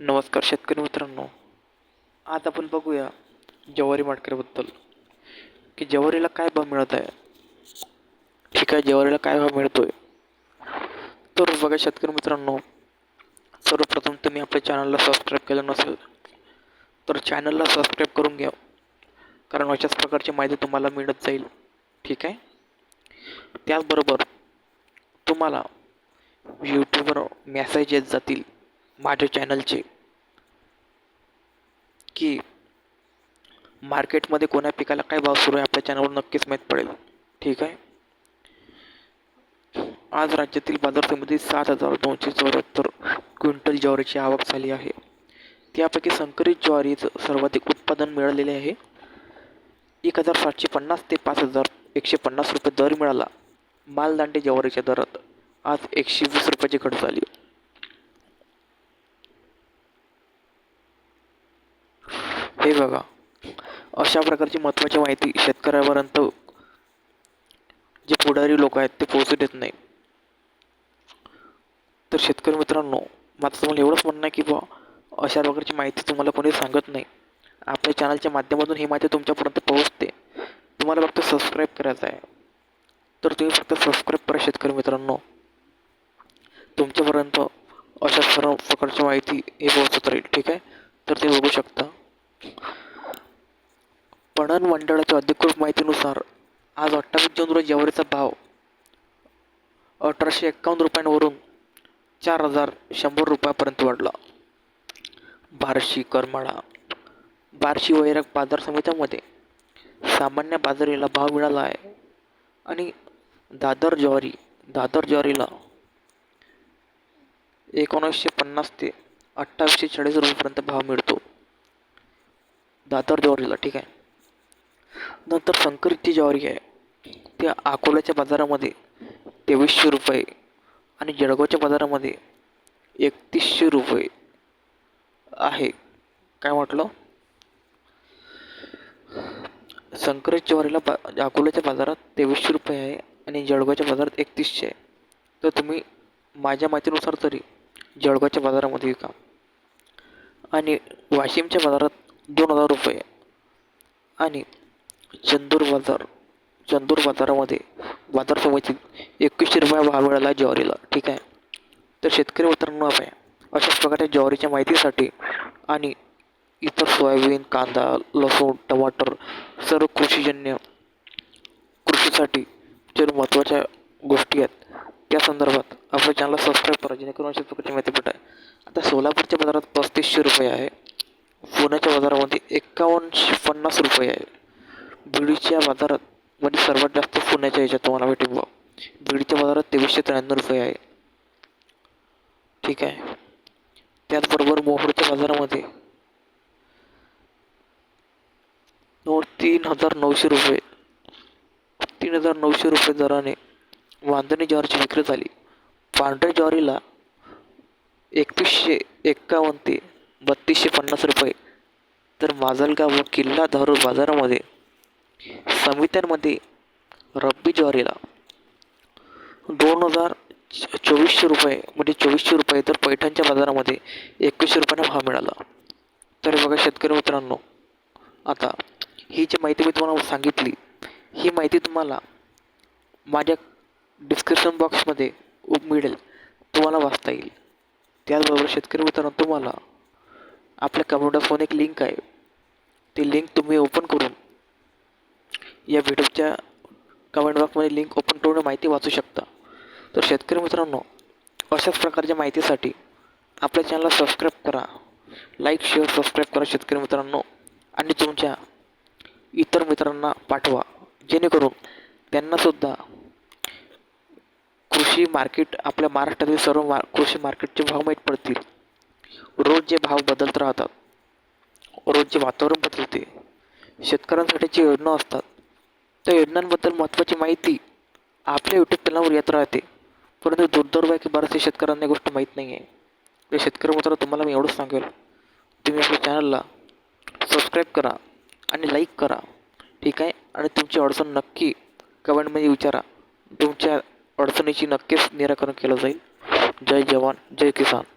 नमस्कार शेतकरी मित्रांनो. आज आपण बघूया ज्वारी मार्केटबद्दल. की ज्वारीला काय भाव मिळत आहे? ठीक आहे ज्वारीला काय भाव मिळतो आहे तर बघा शेतकरी मित्रांनो सर्वप्रथम तुम्ही आपल्या चॅनलला सबस्क्राईब केलं नसेल तर चॅनलला सबस्क्राईब करून घ्या. कारण अशाच प्रकारची माहिती तुम्हाला मिळत जाईल. ठीक आहे? त्याचबरोबर तुम्हाला यूट्यूबवर मेसेज येत जातील. माझ्या चॅनलचे की मार्केटमध्ये कोण्या पिकाला काय भाव सुरू आहे आपल्या चॅनलवर नक्कीच माहीत पडेल. ठीक आहे? आज राज्यातील बाजार समितीत सात हजार दोनशे चौऱ्याहत्तर क्विंटल ज्वारीची आवक झाली आहे. त्यापैकी संकरित ज्वारीचं सर्वाधिक उत्पादन मिळालेले आहे. एक हजार सातशे पन्नास ते पाच हजार एकशे पन्नास रुपये दर मिळाला. मालदांडे ज्वारीच्या दरात आज एकशे वीस रुपयाची घट झाली हे बघा. अशा प्रकारची महत्त्वाची माहिती शेतकऱ्यापर्यंत जे पुढारी लोक आहेत ते पोहोचू देत नाही. तर शेतकरी मित्रांनो माझं तुम्हाला एवढंच म्हणणं आहे की बा अशा प्रकारची माहिती तुम्हाला कोणी सांगत नाही. आपल्या चॅनलच्या माध्यमातून ही माहिती तुमच्यापर्यंत पोहोचते. तुम्हाला फक्त सबस्क्राईब करायचं आहे. तर तुम्ही फक्त सबस्क्राईब करा शेतकरी मित्रांनो. तुमच्यापर्यंत अशा सर्व प्रकारची माहिती हे पोहोचत राहील ठीक आहे? तर ते बघू शकता. पणन मंडळाच्या अधिकृत माहितीनुसार आज अठ्ठावीस जून रोजी ज्वारीचा भाव अठराशे एक्कावन्न रुपयांवरून चार हजार शंभर रुपयापर्यंत वाढला. बार्शी करमाळा बार्शी वैराग बाजार समित्यामध्ये सामान्य बाजारीला भाव मिळाला आहे आणि दादर ज्वारी दादर ज्वारीला एकोणीसशे पन्नास ते अठ्ठावीसशे चाळीस रुपयापर्यंत भाव मिळतो. दादर ज्वारीला ठीक आहे. नंतर संकरितची ज्वारी आहे. त्या अकोल्याच्या बाजारामध्ये तेवीसशे रुपये आणि जळगावच्या बाजारामध्ये एकतीसशे रुपये आहे. काय म्हटलं? संकरित ज्वारीला बा अकोल्याच्या बाजारात तेवीसशे रुपये आहे आणि जळगावच्या बाजारात एकतीसशे आहे. तर तुम्ही माझ्या माहितीनुसार तरी जळगावच्या बाजारामध्ये विका. आणि वाशिमच्या बाजारात दोन हजार रुपये आणि चंदूर बाजार चंदूर बाजारामध्ये बाजार समितीत एकवीसशे रुपये भाव मिळाला ज्वारीला. ठीक आहे? तर शेतकरी मित्रांनो आपण अशाच प्रकारे ज्वारीच्या माहितीसाठी आणि इतर सोयाबीन कांदा लसूण टमाटर सर्व कृषीजन्य कृषीसाठी जे महत्त्वाच्या गोष्टी आहेत त्या संदर्भात आपल्या चॅनलला सबस्क्राईब करा जेणेकरून अशा प्रकारची माहिती भेटाय आता सोलापूरच्या बाजारात पस्तीसशे रुपये आहे. पुण्याच्या बाजारामध्ये एक्कावन्नशे पन्नास रुपये आहे. बीडच्या बाजारात म्हणजे सर्वात जास्त सोन्याच्या ह्याच्यात तुम्हाला भेटेल बा बीडच्या बाजारात तेवीसशे त्र्याण्णव रुपये आहे. ठीक आहे. त्याचबरोबर मोहोळच्या बाजारामध्ये तीन हजार नऊशे रुपये तीन हजार नऊशे रुपये दराने वांदणी ज्वारीची विक्री झाली. पांढऱ्या ज्वारीला एकवीसशे एक्कावन्न ते बत्तीसशे पन्नास रुपये. तर माजलगाव व किल्ला धारूर बाजारामध्ये समित्यांमध्ये रब्बी ज्वारीला दोन हजार चोवीसशे रुपये म्हणजे चोवीसशे रुपये तर पैठणच्या बाजारामध्ये एकवीसशे रुपयाने भाव मिळाला. तर बघा शेतकरी मित्रांनो आता ही जी माहिती मी तुम्हाला सांगितली ही माहिती तुम्हाला माझ्या डिस्क्रिप्शन बॉक्समध्ये मिळेल तुम्हाला वाचता येईल. त्याचबरोबर शेतकरी मित्रांनो तुम्हाला आपल्या कम्प्युटरफोन एक लिंक आहे. ती लिंक तुम्ही ओपन करून या व्हिडिओच्या कमेंट बॉक्समध्ये लिंक ओपन करून माहिती वाचू शकता. तर शेतकरी मित्रांनो अशाच प्रकारच्या माहितीसाठी आपल्या चॅनलला सबस्क्राईब करा. लाईक शेअर सबस्क्राईब करा शेतकरी मित्रांनो. आणि तुमच्या इतर मित्रांना पाठवा. जेणेकरून त्यांनासुद्धा कृषी मार्केट आपल्या महाराष्ट्रातील सर्व मा कृषी मार्केटचे भाव माहीत पडतील. रोज जे भाव बदलत राहतात रोज जे वातावरण बदलते शेतकऱ्यांसाठी जी योजना असतात. त्या योजनांबद्दल महत्त्वाची माहिती आपल्या यूट्यूब चॅनलवर येत राहते. परंतु दुर्दैव की बऱ्याचशा शेतकऱ्यांना गोष्ट माहीत नाही आहे त्या शेतकरी मित्र तुम्हाला मी एवढंच सांगेल. तुम्ही आपल्या चॅनलला सबस्क्राईब करा आणि लाईक करा. ठीक आहे? आणि तुमची अडचण नक्की कमेंटमध्ये विचारा. तुमच्या अडचणीची नक्कीच निराकरण केलं जाईल. जय जवान जय किसान.